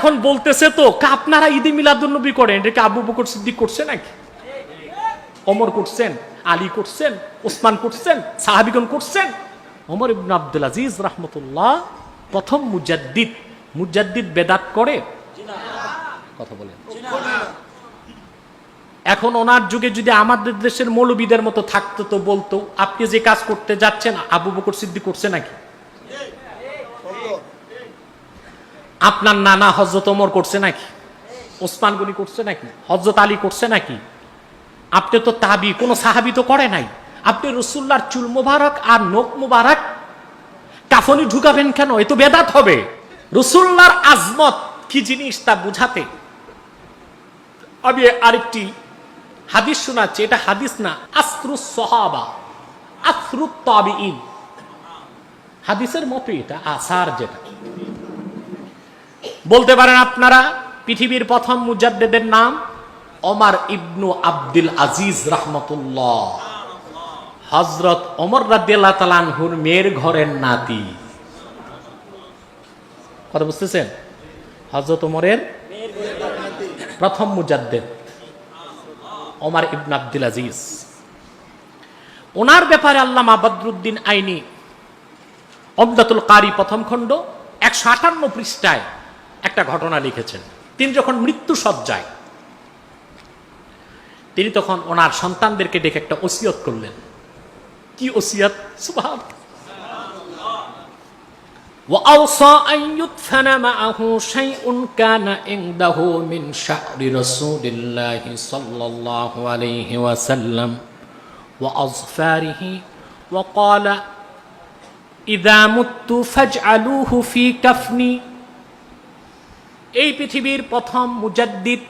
এখন বলতেছে তো, কা আপনারা ঈদে মিলাদুন্নবী করেন? এটাকে আবু বকর সিদ্দিক করছে নাকি? অমর করছেন, আলী করছেন, ওসমান করছেন, সাহাবিগণ করছেন। অমর ইবন আব্দুল আজিজ রহমতুল্লাহ প্রথম মুজাদ্দিদ। মুজাদ্দিদ বেদাত করে? কথা বলেন। এখন ওনার যুগে যদি আমাদের দেশের মৌলবীদের মতো থাকতো তো বলতো, আপনি যে কাজ করতে যাচ্ছেন, আবু বকর সিদ্দিক করছে নাকি? আপনার নানা হজরত ওমর করছে নাকি? ওসমান গনি করছে নাকি? হজরত আলী করছে নাকি? আপনি তো তাবি, কোনো সাহাবি তো করে নাই। আপনি রসুল্লার চুল মোবারক আর নোক মোবারক কাফনি ঢুকাবেন কেন? এ তো বেদাত হবে। রসুল্লার আজমত কি জিনিস তা বুঝাতে। আমি আরেকটি হাদিস শোনাচ্ছি। এটা হাদিস না, আশ্রু সহাবা, আশ্রু তাবিইন হাদিসের মতো এটা, আসার যেটা। বলতে পারেন আপনারা, পৃথিবীর প্রথম মুজাদ্দেদের নাম ওমর ইবনু আব্দুল আজিজ রহমতুল্লাহ। হজরত ওমর রাদিয়াল্লাহু তাআলা আনহুর মেয়ের ঘরের নাতি। কথা বুঝতেছেন? হজরত ওমরের প্রথম মুজাদ্দেদ, ওমর ইবন আব্দুল আজিজ। ওনার ব্যাপারে আল্লামা বদরুদ্দিন আইনি অবদাতুল কারি প্রথম খণ্ড একশো আটান্ন পৃষ্ঠায় একটা ঘটনা লিখেছেন তিনি যখন মৃত্যু সজ্জায় তিনি তখন ওনার সন্তানদেরকে ডেকে একটা ওসিয়ত করলেন কি ওসিয়ত সুবহান وأوصى أن يدفن معه شيء كان عنده من شعر رسول الله صلى الله عليه وسلم وأظفاره وقال إذا مت فاجعلوه في كفني এই পৃথিবীর প্রথম মুজাদ্দিদ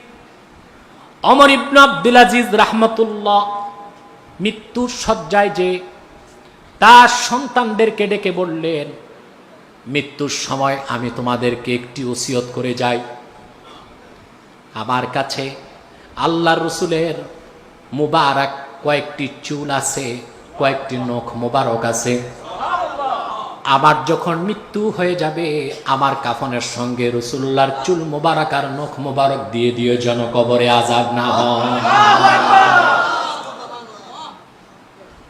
অমর ইবন আব্দুল আজিজ রাহমাতুল্লাহ মৃত্যুর শয্যায় যে তার সন্তানদেরকে ডেকে বললেন, মৃত্যুর সময় আমি তোমাদেরকে একটি ওসিয়ত করে যাই। আমার কাছে আল্লাহ রসুলের মুবারক কয়েকটি চুল আছে, কয়েকটি নখ মোবারক আছে। আমার যখন মৃত্যু হয়ে যাবে, আমার কাফনের সঙ্গে রসুল্লাহর চুল মোবারক আর নখ মোবারক দিয়ে দিও যেন কবরে আজাব না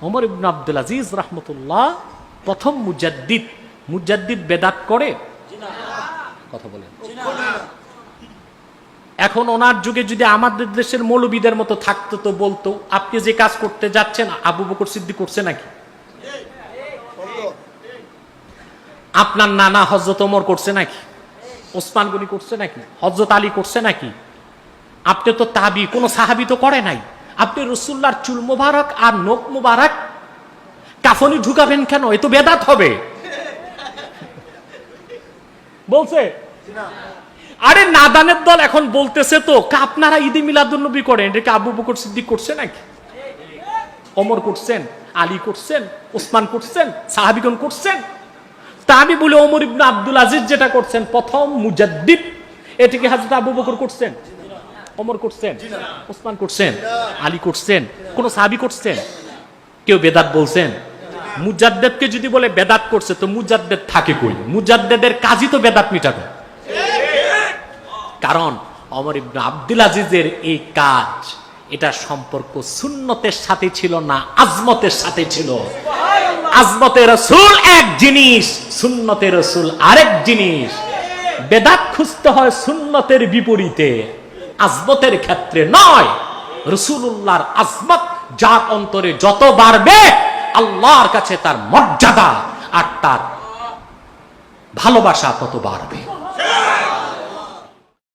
ওমর ইবন আব্দুল আজিজ রহমতুল্লাহ প্রথম মুজাদ্দিদ মুজাদ্দিদ বেদাত করে। কথা বলেন। এখন ওনার যুগে যদি আমাদের দেশের মৌলবীদের মতো থাকতো, তো বলতো, আপনি যে কাজ করতে যাচ্ছেন, আবু বকর সিদ্দিক করছে নাকি? আপনার নানা হজরত ওমর করছে নাকি? ওসমান গনি করছে নাকি? হজরত আলী করছে নাকি? আপনি তো তাবি, কোনো সাহাবি তো করে নাই। আপনি রসুল্লার চুল মুবারক আর নোক মুবারক কাফনি ঢুকাবেন কেন? এ তো বেদাত হবে। বলছে, আরে নাদানের দল এখন বলতেছে তো আপনারা ঈদে মিলাদুন্নবী করেন? এটাকে আবু বকর সিদ্দিক করছে নাকি? অমর করছেন, আলী করছেন, ওসমান করছেন, সাহাবিগণ করছেন? তা আমি বলি ওমর ইবনে আব্দুল আজিজ যেটা করছেন, প্রথম মুজাদ্দিদ। এটিকে হাজরত আবু বকর করছেন? অমর করছেন? ওসমান করছেন? আলী করছেন? কোন সাহাবি করছেন? কেউ বেদাত বলছেন? মুজাদ্দেদকে যদি বলে বেদাত করছে, তো মুজাদ্দেদ থাকে কই? মুজাদ্দেদের কাজই তো বেদাত মিটানো। কারণ অমর ইবনে আব্দুল আজিজের এই কাজ, এটা সম্পর্ক সুন্নতের সাথে ছিল না, আজমতের সাথে ছিল। আজমতের রসুল এক জিনিস সুন্নতের রসুল আরেক জিনিস। বেদাত খুঁজতে হয় সুন্নতের বিপরীতে, আজমতের ক্ষেত্রে নয়। রসুল্লাহর আজমত যার অন্তরে যত বাড়বে, আল্লাহর কাছে তার মর্যাদা আর তার ভালোবাসা তত বাড়বে।